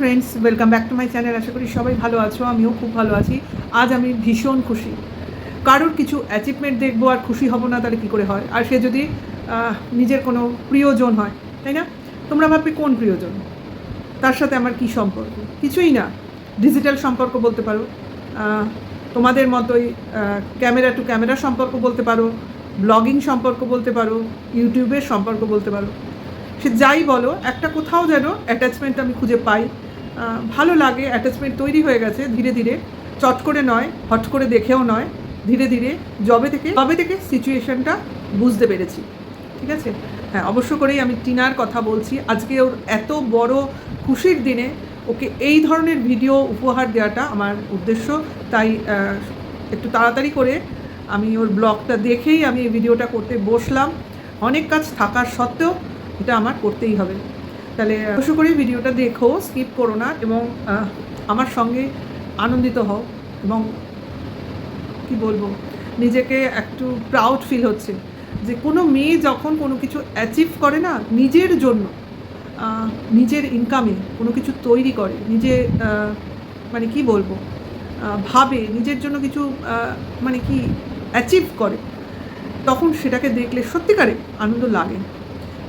Friends welcome back to my channel আশা করি সবাই ভালো আছো, আমিও খুব ভালো আছি। আজ আমি ভীষণ খুশি। কারোর কিছু অ্যাচিভমেন্ট দেখব আর খুশি হব না, তাহলে কী করে হয়? আর সে যদি নিজের কোনো প্রিয়জন হয়, তাই না? তোমরা ভাববে, কোন প্রিয়জন? তার সাথে আমার কি সম্পর্ক? কিছুই না। ডিজিটাল সম্পর্ক বলতে পারো। তোমাদের মতোই ক্যামেরা টু ক্যামেরা সম্পর্ক বলতে পারো। ব্লগিং সম্পর্ক বলতে পারো। ইউটিউবের সম্পর্ক বলতে পারো। সে যাই বলো, একটা কোথাও যেন অ্যাটাচমেন্ট আমি খুঁজে পাই। ভালো লাগে অ্যাটাচমেন্ট তৈরি হয়ে গেছে ধীরে ধীরে। চট করে নয়, হট করে দেখেও নয়, ধীরে ধীরে জবে থেকে জবে থেকে সিচুয়েশনটা বুঝতে পেরেছি। ঠিক আছে? হ্যাঁ অবশ্য করেই আমি টিনার কথা বলছি। আজকে ওর এত বড় খুশির দিনে ওকে এই ধরনের ভিডিও উপহার দেওয়াটা আমার উদ্দেশ্য। তাই একটু তাড়াতাড়ি করে আমি ওর ব্লগটা দেখেই আমি এই ভিডিওটা করতে বসলাম। অনেক কাজ থাকার সত্ত্বেও এটা আমার করতেই হবে। তাহলে অবশ্য করে ভিডিওটা দেখো স্কিপ করো না এবং আমার সঙ্গে আনন্দিত হও এবং কি বলব, নিজেকে একটু প্রাউড ফিল হচ্ছে যে কোনো মেয়ে যখন কোনো কিছু অ্যাচিভ করে না নিজের জন্য নিজের ইনকামে কোনো কিছু তৈরি করে, নিজে মানে কি বলব ভাবে, নিজের জন্য কিছু মানে কি অ্যাচিভ করে, তখন সেটাকে দেখলে সত্যিকারে আনন্দ লাগে।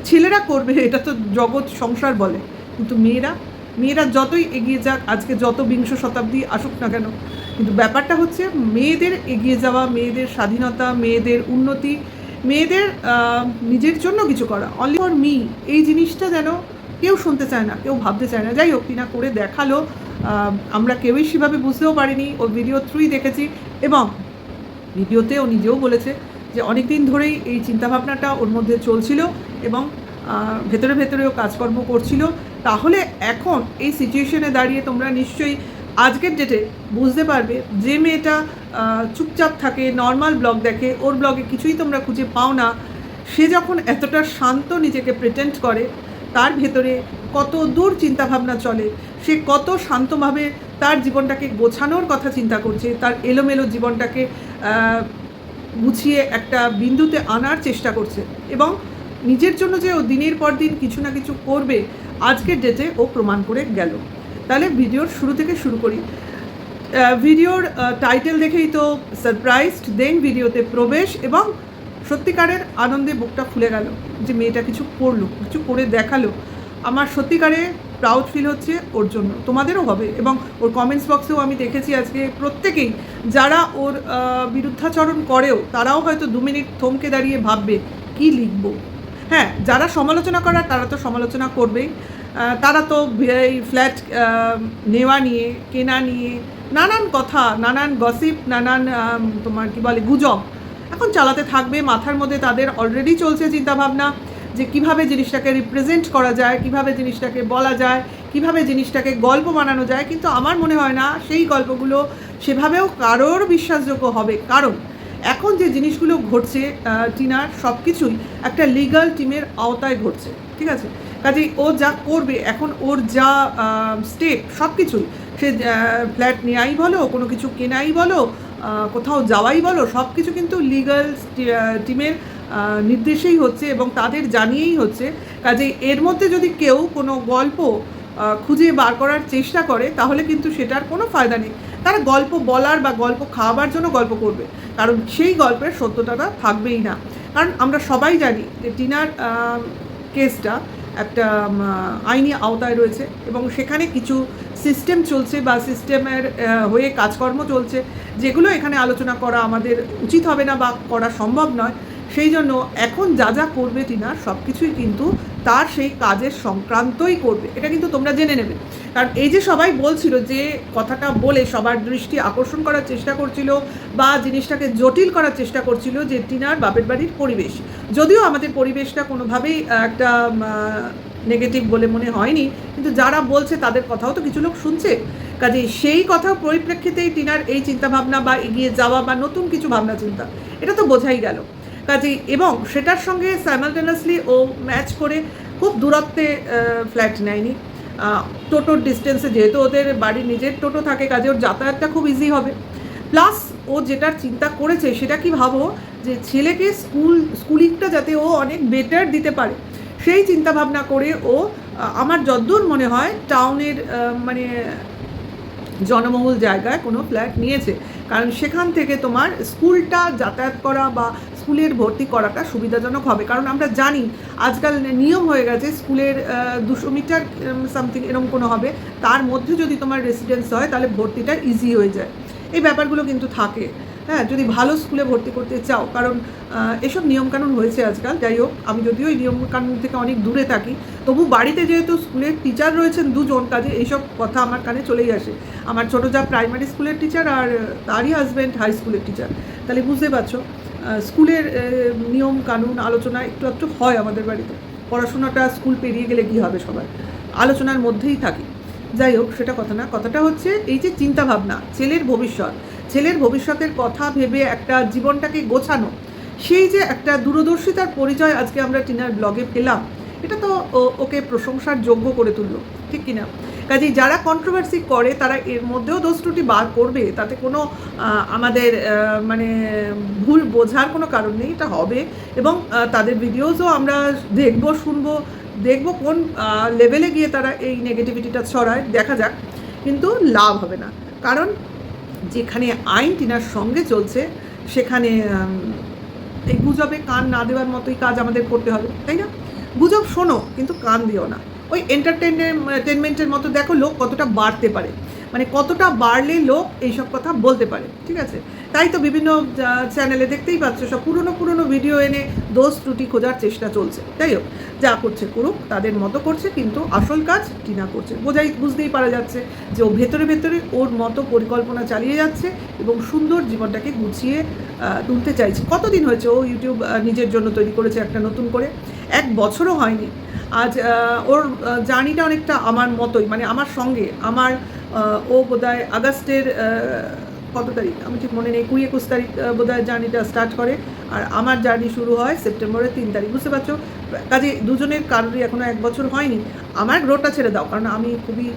ছেলেরা করবে, এটা তো জগৎ সংসার বলে। কিন্তু মেয়েরা মেয়েরা যতই এগিয়ে যাক, আজকে যত বিংশ শতাব্দী আসুক না কেন, কিন্তু ব্যাপারটা হচ্ছে মেয়েদের এগিয়ে যাওয়া, মেয়েদের স্বাধীনতা, মেয়েদের উন্নতি, মেয়েদের নিজের জন্য কিছু করা। অনলি ফর মি এই জিনিসটা যেন কেউ শুনতে চায় না, কেউ ভাবতে চায় না। যাই হোক টিনা করে দেখাল আমরা কেউই সেভাবে বুঝতেও পারিনি ওর ভিডিও থ্রুই দেখেছি এবং ভিডিওতে ও নিজেও বলেছে যে অনেক দিন ধরেই এই চিন্তাভাবনাটা ওর মধ্যে চলছিল। এবং ভেতরে ভেতরেও কাজকর্ম করছিল। তাহলে এখন এই সিচুয়েশনে দাঁড়িয়ে তোমরা নিশ্চয়ই আজকের ডেটে বুঝতে পারবে যে মেয়েটা চুপচাপ থাকে নর্মাল ব্লগ দেখে, ওর ব্লগে কিছুই তোমরা খুঁজে পাও না। সে যখন এতটা শান্ত নিজেকে প্রেটেন্ট করে, তার ভেতরে কত দূর চিন্তাভাবনা চলে, সে কত শান্তভাবে তার জীবনটাকে গোছানোর কথা চিন্তা করছে, তার এলোমেলো জীবনটাকে গুছিয়ে একটা বিন্দুতে আনার চেষ্টা করছে। এবং নিজের জন্য যে ও দিনের পর দিন কিছু না কিছু করবে আজকের ডেটে ও প্রমাণ করে গেল। তাহলে ভিডিওর শুরু থেকে শুরু করি। ভিডিওর টাইটেল দেখেই তো সারপ্রাইজড দেন ভিডিওতে প্রবেশ এবং সত্যিকারের আনন্দে বুকটা খুলে গেল যে মেয়েটা কিছু করল, কিছু করে দেখাল। আমার সত্যিকারে প্রাউড ফিল হচ্ছে ওর জন্য, তোমাদেরও হবে এবং ওর কমেন্টস বক্সেও আমি দেখেছি আজকে প্রত্যেকেই। যারা ওর বিরুদ্ধাচরণ করেও, তারাও হয়তো দু মিনিট থমকে দাঁড়িয়ে ভাববে, কি লিখব? হ্যাঁ যারা সমালোচনা করার, তারা তো সমালোচনা করবেই। তারা তো এই ফ্ল্যাট নেওয়া নিয়ে, কেনা নিয়ে, নানান কথা, নানান গসিপ নানান তোমার কি বলে, গুজব এখন চালাতে থাকবে। মাথার মধ্যে তাদের অলরেডি চলছে চিন্তাভাবনা যে কীভাবে জিনিসটাকে রিপ্রেজেন্ট করা যায়, কীভাবে জিনিসটাকে বলা যায়, কীভাবে জিনিসটাকে গল্প বানানো যায়। কিন্তু আমার মনে হয় না, সেই গল্পগুলো সেভাবেও কারোর বিশ্বাসযোগ্য হবে। কারণ এখন যে জিনিসগুলো ঘটছে টিনার সব কিছুই একটা লিগাল টিমের আওতায় ঘটছে, ঠিক আছে? কাজেই ও যা করবে, এখন ওর যা স্টেপ সব কিছুই সে ফ্ল্যাট নেওয়াই বলো, কোনো কিছু কেনাই বলো কোথাও যাওয়াই বলো সব কিছু কিন্তু লিগাল টিমের নির্দেশেই হচ্ছে এবং তাদের জানিয়েই হচ্ছে। কাজেই এর মধ্যে যদি কেউ কোনো গল্প খুঁজে বার করার চেষ্টা করে, তাহলে কিন্তু সেটার কোনো ফায়দা নেই। তারা গল্প বলার বা গল্প খাওয়াবার জন্য গল্প করবে। কারণ সেই গল্পের সত্যতাটা থাকবেই না। কারণ আমরা সবাই জানি যে টিনার কেসটা একটা আইনি আওতায় রয়েছে এবং সেখানে কিছু সিস্টেম চলছে বা সিস্টেমের হয়ে কাজকর্ম চলছে যেগুলো এখানে আলোচনা করা আমাদের উচিত হবে না বা করা সম্ভব নয়। সেই জন্য এখন যা যা করবে টিনা সব কিছুই কিন্তু তার সেই কাজের সংক্রান্তই করবে। এটা কিন্তু তোমরা জেনে নেবে। কারণ এই যে সবাই বলছিল যে কথাটা বলে সবার দৃষ্টি আকর্ষণ করার চেষ্টা করছিল বা জিনিসটাকে জটিল করার চেষ্টা করছিল যে টিনার বাপের বাড়ির পরিবেশ। যদিও আমাদের পরিবেশটা কোনোভাবেই একটা নেগেটিভ বলে মনে হয়নি, কিন্তু যারা বলছে তাদের কথাও তো কিছু লোক শুনছে। কাজে সেই কথা পরিপ্রেক্ষিতেই টিনার এই চিন্তাভাবনা বা এগিয়ে যাওয়া বা নতুন কিছু ভাবনা চিন্তা এটা তো বোঝাই গেল। কাজে এবং সেটার সঙ্গে স্যামালটেনাসলি ও ম্যাচ করে খুব দূরত্বে ফ্ল্যাট নেয়নি। টোটোর ডিস্টেন্সে যেহেতু ওদের বাড়ির নিজের টোটো থাকে, কাজে ওর যাতায়াতটা খুব ইজি হবে। প্লাস ও যেটার চিন্তা করেছে, সেটা কি ভাবো? যে ছেলেকে স্কুল, স্কুলিংটা যাতে ও অনেক বেটার দিতে পারে। সেই চিন্তা ভাবনা করে ও আমার যদ্দূর মনে হয় টাউনের মানে জনবহুল জায়গায় কোনো ফ্ল্যাট নিয়েছে। কারণ সেখান থেকে তোমার স্কুলটা যাতায়াত করা বা স্কুলের ভর্তি করাটা সুবিধাজনক হবে। কারণ আমরা জানি আজকাল নিয়ম হয়ে গেছে স্কুলের দুশো মিটার সামথিং এরকম কোনো হবে। তার মধ্যে যদি তোমার রেসিডেন্স হয়, তাহলে ভর্তিটা ইজি হয়ে যায়। এই ব্যাপারগুলো কিন্তু থাকে। হ্যাঁ যদি ভালো স্কুলে ভর্তি করতে চাও, কারণ এসব নিয়মকানুন হয়েছে আজকাল। যাই হোক, আমি যদিও এই নিয়মকানুন থেকে অনেক দূরে থাকি, তবু বাড়িতে যেহেতু স্কুলের টিচার রয়েছেন দুজন, কাজে এইসব কথা আমার কানে চলেই আসে। আমার ছোটো যা প্রাইমারি স্কুলের টিচার আর তারই হাজব্যান্ড হাই স্কুলের টিচার তাহলে বুঝতে পারছ? স্কুলের নিয়ম, কানুন, আলোচনা একটু একটু হয় আমাদের বাড়িতে। পড়াশোনাটা স্কুল পেরিয়ে গেলে কী হবে সবার? আলোচনার মধ্যেই থাকি। যাই হোক, সেটা কথা না। কথাটা হচ্ছে এই যে চিন্তা ভাবনা ছেলের ভবিষ্যৎ। ছেলের ভবিষ্যতের কথা ভেবে একটা জীবনটাকে গোছানো, সেই যে একটা দূরদর্শিতার পরিচয় আজকে আমরা টিনার ব্লগে পেলাম, এটা তো ওকে প্রশংসার যোগ্য করে তুললো। ঠিক কিনা? কাজেই যারা কন্ট্রোভার্সি করে, তারা এর মধ্যেও দোষ ত্রুটি বার করবে। তাতে কোনো আমাদের মানে ভুল বোঝার কোনো কারণ নেই, এটা হবে। এবং তাদের ভিডিওসও আমরা দেখব, শুনব, দেখব কোন লেভেলে গিয়ে তারা এই নেগেটিভিটিটা ছড়ায়, দেখা যাক। কিন্তু লাভ হবে না। কারণ, যেখানে আইন টিনার সঙ্গে চলছে, সেখানে এই গুজবে কান না দেওয়ার মতোই কাজ আমাদের করতে হবে, তাই না? গুজব শোনো, কিন্তু কান দিও না। ওই এন্টারটেনমেন্টের মতো দেখো লোক কতটা বাড়তে পারে। মানে কতটা বাড়লে লোক এইসব কথা বলতে পারে, ঠিক আছে? তাই তো বিভিন্ন চ্যানেলে দেখতেই পাচ্ছ, সব পুরনো পুরনো ভিডিও এনে দোষ ত্রুটি খোঁজার চেষ্টা চলছে। তাই হোক, যা করছে করুক, তাদের মতো করছে, কিন্তু আসল কাজ টিনা করছে, বোঝাই, বুঝতেই পারা যাচ্ছে যে ও ভেতরে ভেতরে ওর মতো পরিকল্পনা চালিয়ে যাচ্ছে এবং সুন্দর জীবনটাকে গুছিয়ে তুলতে চাইছে। কতদিন হয়েছে ও ইউটিউব নিজের জন্য তৈরি করেছে একটা নতুন করে? এক বছরও হয়নি। আজ ওর জার্নিটা অনেকটা আমার মতোই মানে আমার সঙ্গে, আমার ও বোধহয় আগস্টের কত তারিখ? আমি ঠিক মনে নেই, কুড়ি একুশ তারিখ বোধহয় জার্নিটা স্টার্ট করে, আর আমার জার্নি শুরু হয় সেপ্টেম্বরের তিন তারিখ, বুঝতে পারছ? কাজে দুজনের কারোরই এখনও এক বছর হয়নি। আমার গ্রোটা ছেড়ে দাও, কারণ আমি খুবই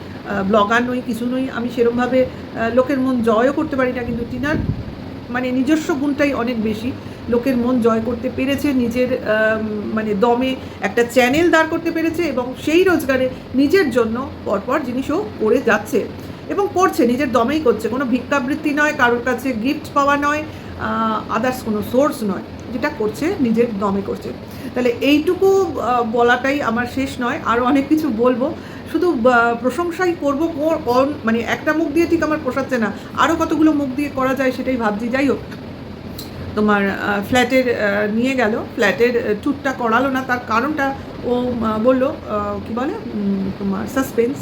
ব্লগার নই, কিছু নই, আমি সেরমভাবে লোকের মন জয়ও করতে পারি না, কিন্তু টিনার মানে নিজস্ব গুণটাই অনেক বেশি। লোকের মন জয় করতে পেরেছে, নিজের মানে দমে একটা চ্যানেল দাঁড় করতে পেরেছে এবং সেই রোজগারে নিজের জন্য পরপর জিনিসও করে যাচ্ছে এবং করছে, নিজের দমেই করছে। কোনো ভিক্ষাবৃত্তি নয়, কারোর কাছে গিফট পাওয়া নয় আদার্স কোনো সোর্স নয়, যেটা করছে, নিজের দমে করছে। তাহলে এইটুকু বলাটাই আমার শেষ নয়, আরও অনেক কিছু বলব। শুধু প্রশংসাই করব মানে একটা মুখ দিয়ে ঠিক আমার পোষাচ্ছে না, আরও কতগুলো মুখ দিয়ে করা যায় সেটাই ভাবছি। যাই হোক তোমার ফ্ল্যাটের নিয়ে গেল। ফ্ল্যাটের ট্যুরটা করালো না। তার কারণটা ও বলল কি বলে? তোমার সাসপেন্স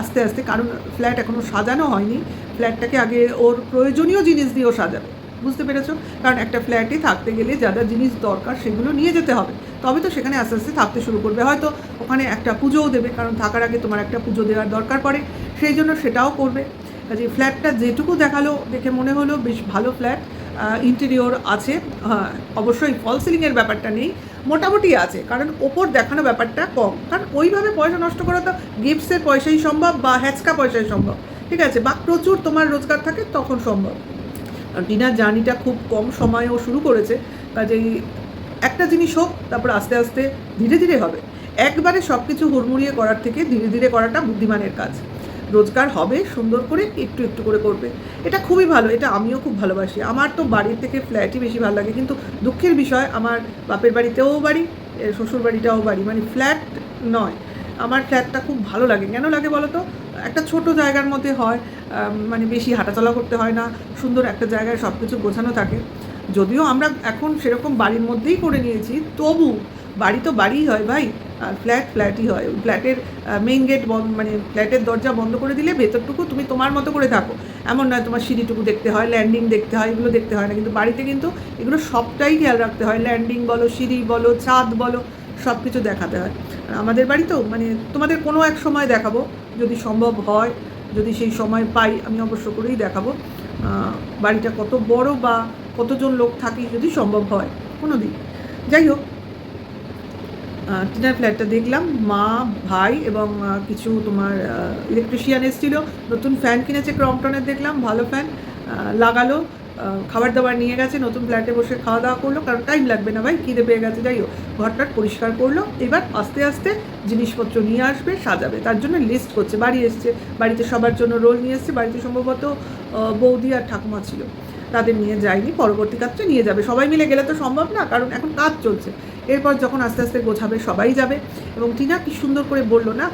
আস্তে আস্তে। কারণ ফ্ল্যাট এখনও সাজানো হয়নি। ফ্ল্যাটটাকে আগে ওর প্রয়োজনীয় জিনিস দিয়েও সাজাবে। বুঝতে পেরেছ? কারণ একটা ফ্ল্যাটে থাকতে গেলে যা যা জিনিস দরকার সেগুলো নিয়ে যেতে হবে। তবে তো সেখানে আস্তে আস্তে থাকতে শুরু করবে। হয়তো ওখানে একটা পুজোও দেবে। কারণ থাকার আগে তোমার একটা পুজো দেওয়ার দরকার পড়ে। সেই জন্য সেটাও করবে। কাজে ফ্ল্যাটটা যেটুকু দেখাল, দেখে মনে হলো, বেশ ভালো ফ্ল্যাট ইন্টেরিয়র আছে হ্যাঁ অবশ্যই ফল সিলিংয়ের ব্যাপারটা নেই, মোটামুটি আছে, কারণ ওপর দেখানো ব্যাপারটা কম, কারণ ওইভাবে পয়সা নষ্ট করা তো গিফটসের পয়সাই সম্ভব বা হ্যাচকা পয়সাই সম্ভব, ঠিক আছে? বা প্রচুর তোমার রোজগার থাকে তখন সম্ভব। ডিনার জার্নিটা খুব কম সময়েও শুরু করেছে, কাজেই একটা জিনিস হোক, তারপর আস্তে আস্তে ধীরে ধীরে হবে। একবারে সব কিছু হুড়মুড়িয়ে করার থেকে ধীরে ধীরে করাটা বুদ্ধিমানের কাজ। রোজগার হবে, সুন্দর করে একটু একটু করে করবে। এটা খুবই ভালো, এটা আমিও খুব ভালোবাসি। আমার তো বাড়ির থেকে ফ্ল্যাটই বেশি ভালো লাগে, কিন্তু দুঃখের বিষয়, আমার বাপের বাড়িতেও বাড়ি শ্বশুর বাড়িটাও বাড়ি। মানে ফ্ল্যাট নয়, আমার ফ্ল্যাটটা খুব ভালো লাগে। কেন লাগে বলো তো একটা ছোট জায়গার মধ্যে হয় মানে বেশি হাঁটাচলা করতে হয় না, সুন্দর একটা জায়গায় সব কিছু গোছানো থাকে। যদিও আমরা এখন সেরকম বাড়ির মধ্যেই করে নিয়েছি, তবু বাড়ি তো বাড়িই হয় ভাই। ফ্ল্যাট ফ্ল্যাটই হয়। ফ্ল্যাটের মেইন গেট মানে ফ্ল্যাটের দরজা বন্ধ করে দিলে ভেতরটুকু তুমি তোমার মতো করে থাকো। এমন নয় তোমার সিঁড়িটুকু দেখতে হয় ল্যান্ডিং দেখতে হয়, এগুলো দেখতে হয় না। কিন্তু বাড়িতে কিন্তু এগুলো সবটাই খেয়াল রাখতে হয়। ল্যান্ডিং বলো, সিঁড়ি বলো, ছাদ বলো সব কিছু দেখাতে হয়। আর আমাদের বাড়ি তো মানে তোমাদের কোনো এক সময় দেখাবো, যদি সম্ভব হয়, যদি সেই সময় পাই, আমি অবশ্য করেই দেখাবো। বাড়িটা কত বড় বা কতজন লোক থাকি যদি সম্ভব হয়, কোনো দিন। যাই হোক টিনার ফ্ল্যাটটা দেখলাম। মা, ভাই এবং কিছু তোমার ইলেকট্রিশিয়ান এসেছিল। নতুন ফ্যান কিনেছে ক্রমটনের দেখলাম, ভালো ফ্যান লাগালো খাবার দাবার নিয়ে গেছে, নতুন ফ্ল্যাটে বসে খাওয়া দাওয়া করল। কারণ টাইম লাগবে না ভাই, খিদে পেয়ে গেছে, যাই হোক। ঘরটার পরিষ্কার করল, এবার আস্তে আস্তে জিনিসপত্র নিয়ে আসবে, সাজাবে। তার জন্য লিস্ট করছে, বাড়ি এসছে। বাড়িতে সবার জন্য রোল নিয়ে এসছে। বাড়িতে সম্ভবত বৌদি আর ঠাকুমা ছিল। তাদের নিয়ে যায়নি, পরবর্তী কাজটা নিয়ে যাবে। সবাই মিলে গেলে তো সম্ভব না, কারণ এখন কাজ চলছে। এরপর যখন আস্তে আস্তে গোছাবে, সবাই যাবে। এবং টিনা কি সুন্দর করে বলল না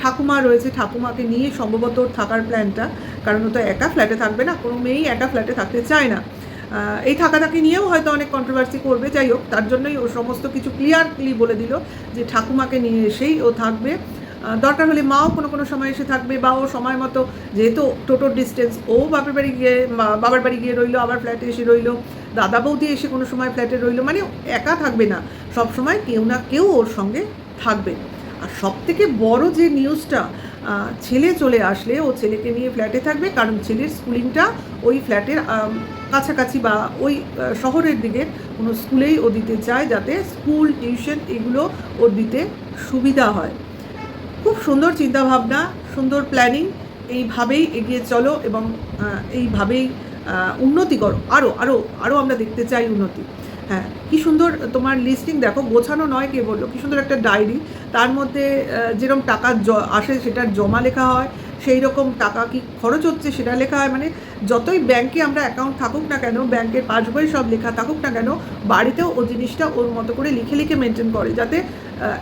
ঠাকুমা রয়েছে, ঠাকুমাকে নিয়ে সম্ভবত থাকার প্ল্যানটা, কারণ ও তো একা ফ্ল্যাটে থাকবে না, কোনো মেয়েই একা ফ্ল্যাটে থাকতে চায় না। এই থাকাটাকে নিয়েও হয়তো অনেক কন্ট্রোভার্সি করবে। যাই হোক, তার জন্যই ও সমস্ত কিছু ক্লিয়ারলি বলে দিল যে ঠাকুমাকে নিয়ে এসেই ও থাকবে। দরকার হলে মাও কোনো কোনো সময় এসে থাকবে বা ও সময় মতো, যেহেতু টোটোর ডিস্টেন্স ও বাপের বাড়ি গিয়ে বাবার বাড়ি গিয়ে রইল, আবার ফ্ল্যাটে এসে রইল, দাদা বৌদি এসে কোনো সময় ফ্ল্যাটে রইল মানে একা থাকবে না, সব সময় কেউ না কেউ ওর সঙ্গে থাকবে। আর সব থেকে বড় যে নিউজটা ছেলে চলে আসলে, ও ছেলেকে নিয়ে ফ্ল্যাটে থাকবে, কারণ ছেলের স্কুলিংটা ওই ফ্ল্যাটের কাছাকাছি বা ওই শহরের দিকে কোনো স্কুলেই ও দিতে চায়, যাতে স্কুল টিউশন এগুলো ওর দিতে সুবিধা হয়। খুব সুন্দর চিন্তাভাবনা, সুন্দর প্ল্যানিং এইভাবেই এগিয়ে চলো এবং এইভাবেই উন্নতি করো। আরও আরও আরও আমরা দেখতে চাই উন্নতি। হ্যাঁ কী সুন্দর তোমার লিস্টিং দেখো, গোছানো নয় কে বলল কী সুন্দর একটা ডায়েরি তার মধ্যে যেরকম টাকা জ- আসে সেটার জমা লেখা হয় সেই রকম টাকা কি খরচ হচ্ছে সেটা লেখা হয়। মানে যতই ব্যাংকে আমরা অ্যাকাউন্ট থাকুক না কেন, ব্যাংকের পাসবই সব লেখা থাকুক না কেন, বাড়িতেও ও জিনিসটা ওর মতো করে লিখে লিখে মেনটেন করে, যাতে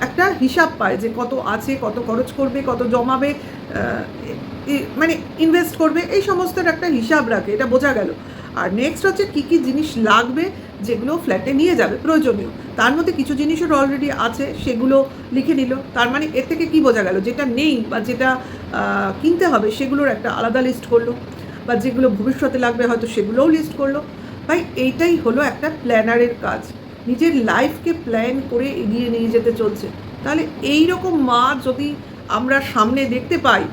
একটা হিসাব পায় যে কত আছে, কত খরচ করবে, কত জমাবে মানে ইনভেস্ট করবে, এই সমস্তের একটা হিসাব রাখে, এটা বোঝা গেল। আর নেক্সট হচ্ছে কী কী জিনিস লাগবে যেগুলো ফ্ল্যাটে নিয়ে যাবে, প্রয়োজনীয়। তার মধ্যে কিছু জিনিসের অলরেডি আছে, সেগুলো লিখে নিল। তার মানে এর থেকে কি বোঝা গেল? যেটা নেই বা যেটা কিনতে হবে, সেগুলোর একটা আলাদা লিস্ট করল। বা যেগুলো ভবিষ্যতে লাগবে হয়তো সেগুলোও লিস্ট করল। ভাই, এইটাই হলো একটা প্ল্যানারের কাজ। নিজের লাইফকে প্ল্যান করে এগিয়ে নিয়ে যেতে চলছে। তাহলে এই রকম মা যদি আমরা সামনে দেখতে পাই,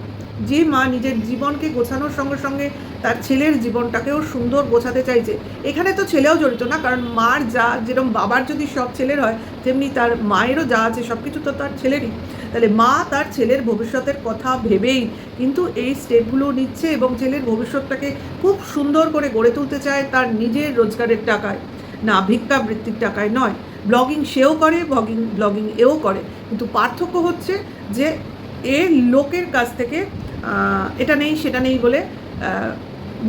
যে মা নিজের জীবনকে গোছানোর সঙ্গে সঙ্গে তার ছেলের জীবনটাকেও সুন্দর গোছাতে চাইছে, এখানে তো ছেলেও জড়িত না, কারণ মার যা, যেরকম বাবার যদি সব ছেলের হয়, তেমনি তার মায়েরও যা আছে সব কিছু তো তার ছেলেরই। তাহলে মা তার ছেলের ভবিষ্যতের কথা ভেবেই কিন্তু এই স্টেপগুলো নিচ্ছে এবং ছেলের ভবিষ্যৎটাকে খুব সুন্দর করে গড়ে তুলতে চায় তার নিজের রোজগারের টাকায়। না ভিক্ষাবৃত্তির টাকায় নয় ব্লগিং সেও করে ব্লগিং ব্লগিং এও করে। কিন্তু পার্থক্য হচ্ছে যে এ লোকের কাছ থেকে এটা নেই, সেটা নেই বলে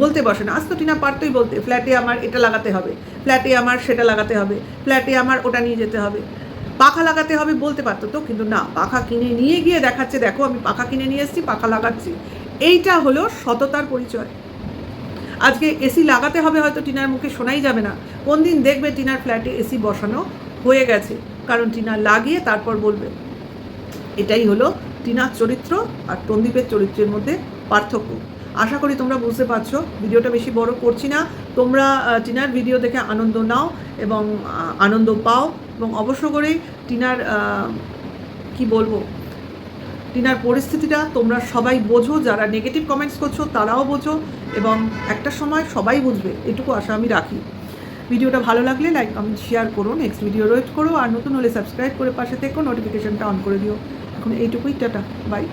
বলতে বসে না। আজ তো টিনা পারতই বলতে, ফ্ল্যাটে আমার এটা লাগাতে হবে, ফ্ল্যাটে আমার সেটা লাগাতে হবে, ফ্ল্যাটে আমার ওটা নিয়ে যেতে হবে। পাখা লাগাতে হবে বলতে পারতো তো, কিন্তু না, পাখা কিনে নিয়ে গিয়ে দেখাচ্ছে, দেখো আমি পাখা কিনে নিয়ে এসেছি, পাখা লাগাচ্ছি। এইটা হলো সততার পরিচয়। আজকে এসি লাগাতে হবে হয়তো টিনার মুখে, শোনাই যাবে না। কোন দিন দেখবে টিনার ফ্ল্যাটে এসি বসানো হয়ে গেছে। কারণ টিনা লাগিয়ে তারপর বলবে। এটাই হলো টিনার চরিত্র আর তন্দীপের চরিত্রের মধ্যে পার্থক্য। আশা করি তোমরা বুঝতে পারছ, ভিডিওটা বেশি বড় করছি না। তোমরা টিনার ভিডিও দেখে আনন্দ নাও এবং আনন্দ পাও এবং অবশ্য করে টিনার কি বলব, টিনার পরিস্থিতিটা তোমরা সবাই বোঝো, যারা নেগেটিভ কমেন্টস করছ তারাও বোঝো এবং একটা সময় সবাই বুঝবে, এটুকু আশা আমি রাখি। ভিডিওটা ভালো লাগলে লাইক কমেন্ট শেয়ার করো নেক্সট ভিডিও ওয়েট করো, আর নতুন হলে সাবস্ক্রাইব করে পাশে থেকো নোটিফিকেশনটা অন করে দিও। এখন এইটুকুই, টাটা বাই